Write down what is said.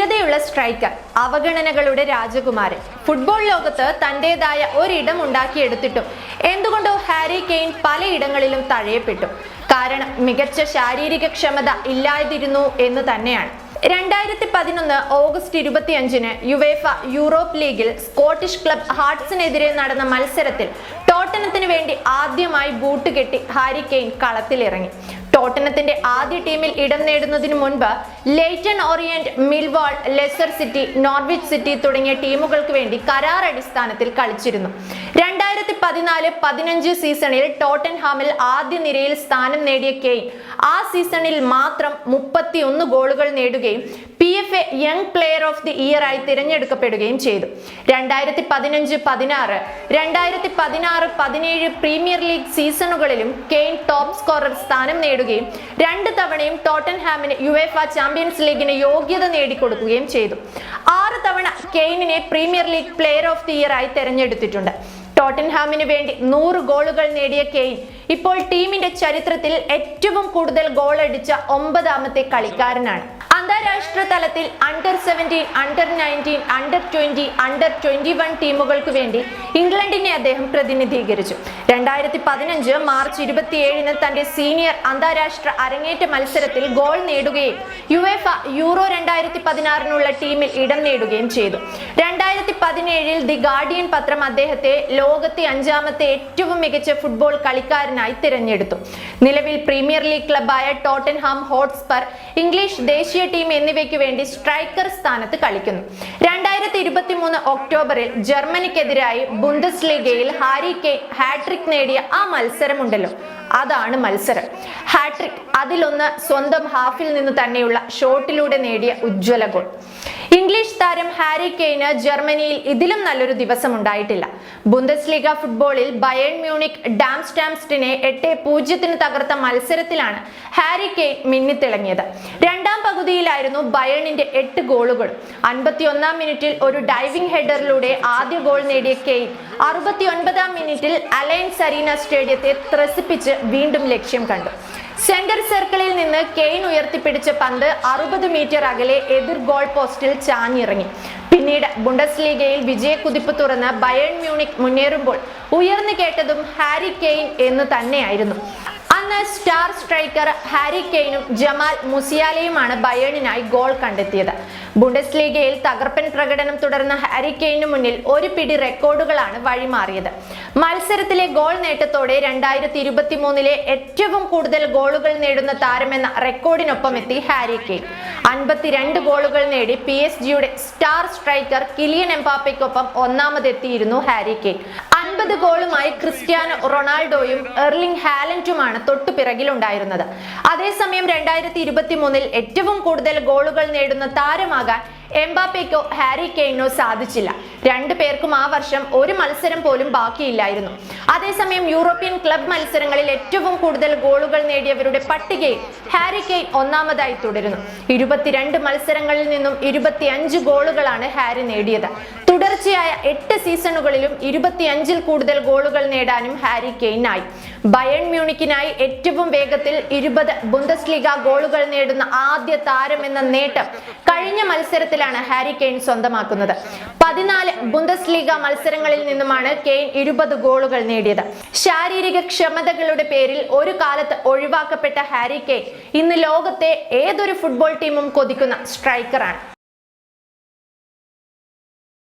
സ്ഥിരതയുള്ള സ്ട്രൈക്കർ അവഗണനകളുടെ രാജകുമാരൻ. ഫുട്ബോൾ ലോകത്ത് തന്റേതായ ഒരിടം ഉണ്ടാക്കിയെടുത്തിട്ടും എന്തുകൊണ്ടോ ഹാരി കെയ്ൻ പലയിടങ്ങളിലും തഴയപ്പെട്ടു. കാരണം മികച്ച ശാരീരിക ക്ഷമത ഇല്ലാതിരുന്നു എന്ന് തന്നെയാണ്. രണ്ടായിരത്തി പതിനൊന്ന് ഓഗസ്റ്റ് ഇരുപത്തിയഞ്ചിന് യുവേഫ യൂറോപ്പ് ലീഗിൽ സ്കോട്ടിഷ് ക്ലബ് ഹാർട്സിനെതിരെ നടന്ന മത്സരത്തിൽ ടോട്ടനത്തിന് വേണ്ടി ആദ്യമായി ബൂട്ട് കെട്ടി ഹാരി കെയ്ൻ കളത്തിലിറങ്ങി. ടോട്ടനത്തിന്റെ ആദ്യ ടീമിൽ ഇടം നേടുന്നതിന് മുൻപ് Leyton Orient Millwall Leicester City Norwich City തുടങ്ങിയ ടീമുകൾക്ക് വേണ്ടി കരാർ അടിസ്ഥാനത്തിൽ കളിച്ചിരുന്നു. രണ്ടായിരത്തി പതിനാല് പതിനഞ്ച് സീസണിൽ ടോട്ടൻഹാമിൽ ആദ്യ നിരയിൽ സ്ഥാനം നേടിയ കെയ്ൻ ആ സീസണിൽ മാത്രം മുപ്പത്തിയൊന്ന് ഗോളുകൾ നേടുകയും F A young player of the year ആയി തിരഞ്ഞെടുക്കപ്പെടുകയും ചെയ്തു. രണ്ടായിരത്തി പതിനഞ്ച് പതിനാറ് രണ്ടായിരത്തി പതിനാറ് പതിനേഴ് പ്രീമിയർ ലീഗ് സീസണുകളിലും കെയ്ൻ ടോപ്പ് സ്കോറർ സ്ഥാനം നേടുകയും രണ്ട് തവണയും ടോട്ടൻഹാമിന് യുവേഫ ചാമ്പ്യൻസ് ലീഗിന് യോഗ്യത നേടിക്കൊടുക്കുകയും ചെയ്തു. ആറ് തവണ കെയ്നിനെ premier league player of the year ആയി തിരഞ്ഞെടുത്തിട്ടുണ്ട്. ടോട്ടൻഹാമിന് വേണ്ടി നൂറ് ഗോളുകൾ നേടിയ കെയ്ൻ ഇപ്പോൾ ടീമിന്റെ ചരിത്രത്തിൽ ഏറ്റവും കൂടുതൽ ഗോൾ അടിച്ച ഒമ്പതാമത്തെ കളിക്കാരനാണ്. അന്താരാഷ്ട്ര തലത്തിൽ under seventeen under nineteen under twenty under twenty one ടീമുകൾക്ക് വേണ്ടി ഇംഗ്ലണ്ടിനെ അദ്ദേഹം പ്രതിനിധീകരിച്ചു. രണ്ടായിരത്തി പതിനഞ്ച് മാർച്ച് ഇരുപത്തിയേഴിന് തന്റെ സീനിയർ അന്താരാഷ്ട്ര അരങ്ങേറ്റ മത്സരത്തിൽ ഗോൾ നേടുകയും യുവേഫ യൂറോ രണ്ടായിരത്തി പതിനാറിനുള്ള ടീമിൽ ഇടം നേടുകയും ചെയ്തു. രണ്ടായിരത്തി പതിനേഴിൽ ദി ഗാർഡിയൻ പത്രം അദ്ദേഹത്തെ ലോകത്തെ അഞ്ചാമത്തെ ഏറ്റവും മികച്ച ഫുട്ബോൾ കളിക്കാരനായി തിരഞ്ഞെടുത്തു. നിലവിൽ പ്രീമിയർ ലീഗ് ക്ലബായ ടോട്ടൻഹാം ഹോട്ട്സ്പർ ഇംഗ്ലീഷ് ദേശീയ ടീം എന്നിവയ്ക്ക് വേണ്ടി സ്ട്രൈക്കർ സ്ഥാനത്ത് കളിക്കുന്നു. രണ്ടായിരത്തി ഇരുപത്തി മൂന്ന് ഒക്ടോബറിൽ ജർമ്മനിക്കെതിരായി ബുണ്ടസ് ലീഗയിൽ ഹാരി കെ ഹാട്രിക് നേടിയ ആ മത്സരമുണ്ടല്ലോ. അതാണ് മത്സരം. ഹാട്രിക് അതിലൊന്ന് സ്വന്തം ഹാഫിൽ നിന്ന് തന്നെയുള്ള ഷോട്ടിലൂടെ നേടിയ ഉജ്ജ്വല ഗോൾ. ഇംഗ്ലീഷ് താരം ഹാരി കെയ്ന് ജർമ്മനിയിൽ ഇതിലും നല്ലൊരു ദിവസം ഉണ്ടായിട്ടില്ല ബുണ്ടസ് ലീഗ ഫുട്ബോളിൽ ബയൺ മ്യൂണിക് ഡാംസ്റ്റാംസ്റ്റിനെ എട്ട് പൂജ്യത്തിന് തകർത്ത മത്സരത്തിലാണ് ഹാരി കെയ്ൻ മിന്നിത്തിളങ്ങിയത്. രണ്ടാം പകുതിയിലായിരുന്നു ബയണിന്റെ എട്ട് ഗോളുകൾ. അൻപത്തി ഒന്നാം മിനിറ്റിൽ ഒരു ഡൈവിംഗ് ഹെഡറിലൂടെ ആദ്യ ഗോൾ നേടിയ കെയ്ൻ. അറുപത്തി ഒൻപതാം മിനിറ്റിൽ അലയൻസ് അരീന സ്റ്റേഡിയത്തെ ത്രസിപ്പിച്ച് വീണ്ടും ലക്ഷ്യം കണ്ടു. സെന്റർ സർക്കിളിൽ നിന്ന് കെയ്ൻ ഉയർത്തിപ്പിടിച്ച പന്ത് അറുപത് മീറ്റർ അകലെ എതിർ ഗോൾ പോസ്റ്റിൽ ചാഞ്ഞിറങ്ങി. പിന്നീട് ബുണ്ടസ് ലീഗയിൽ വിജയക്കുതിപ്പ് തുറന്ന് ബയൺ മ്യൂണിക് മുന്നേറുമ്പോൾ ഉയർന്നു കേട്ടതും ഹാരി കെയ്ൻ എന്ന് തന്നെയായിരുന്നു. അന്ന് സ്റ്റാർ സ്ട്രൈക്കർ ഹാരി കെയ്നും ജമാൽ മുസിയാലയുമാണ് ബയേണിനായി ഗോൾ കണ്ടെത്തിയത്. ബുണ്ടസ് ലീഗയിൽ തകർപ്പൻ പ്രകടനം തുടർന്ന ഹാരി കെയ്നു മുന്നിൽ ഒരു പിടി റെക്കോർഡുകളാണ് വഴിമാറിയത്. മത്സരത്തിലെ ഗോൾ നേട്ടത്തോടെ രണ്ടായിരത്തി ഇരുപത്തി മൂന്നിലെ ഏറ്റവും കൂടുതൽ ഗോളുകൾ നേടുന്ന താരമെന്ന റെക്കോർഡിനൊപ്പം എത്തി ഹാരി കെയ്ൻ. അൻപത്തിരണ്ട് ഗോളുകൾ നേടി പി എസ് ജിയുടെ സ്റ്റാർ സ്ട്രൈക്കർ കിലിയൻ എംപാപ്പയ്ക്കൊപ്പം ഒന്നാമതെത്തിയിരുന്നു ഹാരി കെയ്ൻ. അൻപത് ഗോളുമായി ക്രിസ്ത്യാനോ റൊണാൾഡോയും എർലിംഗ് ഹാലന്റുമാണ് തൊട്ടു പിറകിലുണ്ടായിരുന്നത്. അതേസമയം രണ്ടായിരത്തി ഇരുപത്തി മൂന്നിൽ ഏറ്റവും കൂടുതൽ ഗോളുകൾ നേടുന്ന താരമാകാൻ എംബാപ്പയ്ക്കോ ഹാരി കെയ്നോ സാധിച്ചില്ല. രണ്ടു പേർക്കും ആ വർഷം ഒരു മത്സരം പോലും ബാക്കിയില്ലായിരുന്നു. അതേസമയം യൂറോപ്യൻ ക്ലബ് മത്സരങ്ങളിൽ ഏറ്റവും കൂടുതൽ ഗോളുകൾ നേടിയവരുടെ പട്ടികയിൽ ഹാരി കെയ്ൻ ഒന്നാമതായി തുടരുന്നു. ഇരുപത്തിരണ്ട് മത്സരങ്ങളിൽ നിന്നും ഇരുപത്തിയഞ്ച് ഗോളുകളാണ് ഹാരി നേടിയത്. തുടർച്ചയായ എട്ട് സീസണുകളിലും ഇരുപത്തിയഞ്ചിൽ കൂടുതൽ ഗോളുകൾ നേടാനും ഹാരി കെയ്നായി. ബയൺ മ്യൂണിക്കിനായി ഏറ്റവും വേഗത്തിൽ ഇരുപത് ബുണ്ടസ്ലീഗ ഗോളുകൾ നേടുന്ന ആദ്യ താരം എന്ന നേട്ടം കഴിഞ്ഞ മത്സരത്തിലാണ് ഹാരി കെയ്ൻ സ്വന്തമാക്കുന്നത്. പതിനാല് ബുണ്ടസ്ലീഗ മത്സരങ്ങളിൽ നിന്നുമാണ് കെയ്ൻ ഇരുപത് ഗോളുകൾ നേടിയത്. ശാരീരിക ക്ഷമതകളുടെ പേരിൽ ഒരു കാലത്ത് ഒഴിവാക്കപ്പെട്ട ഹാരി കെയ്ൻ ഇന്ന് ലോകത്തെ ഏതൊരു ഫുട്ബോൾ ടീമും കൊതിക്കുന്ന സ്ട്രൈക്കറാണ്.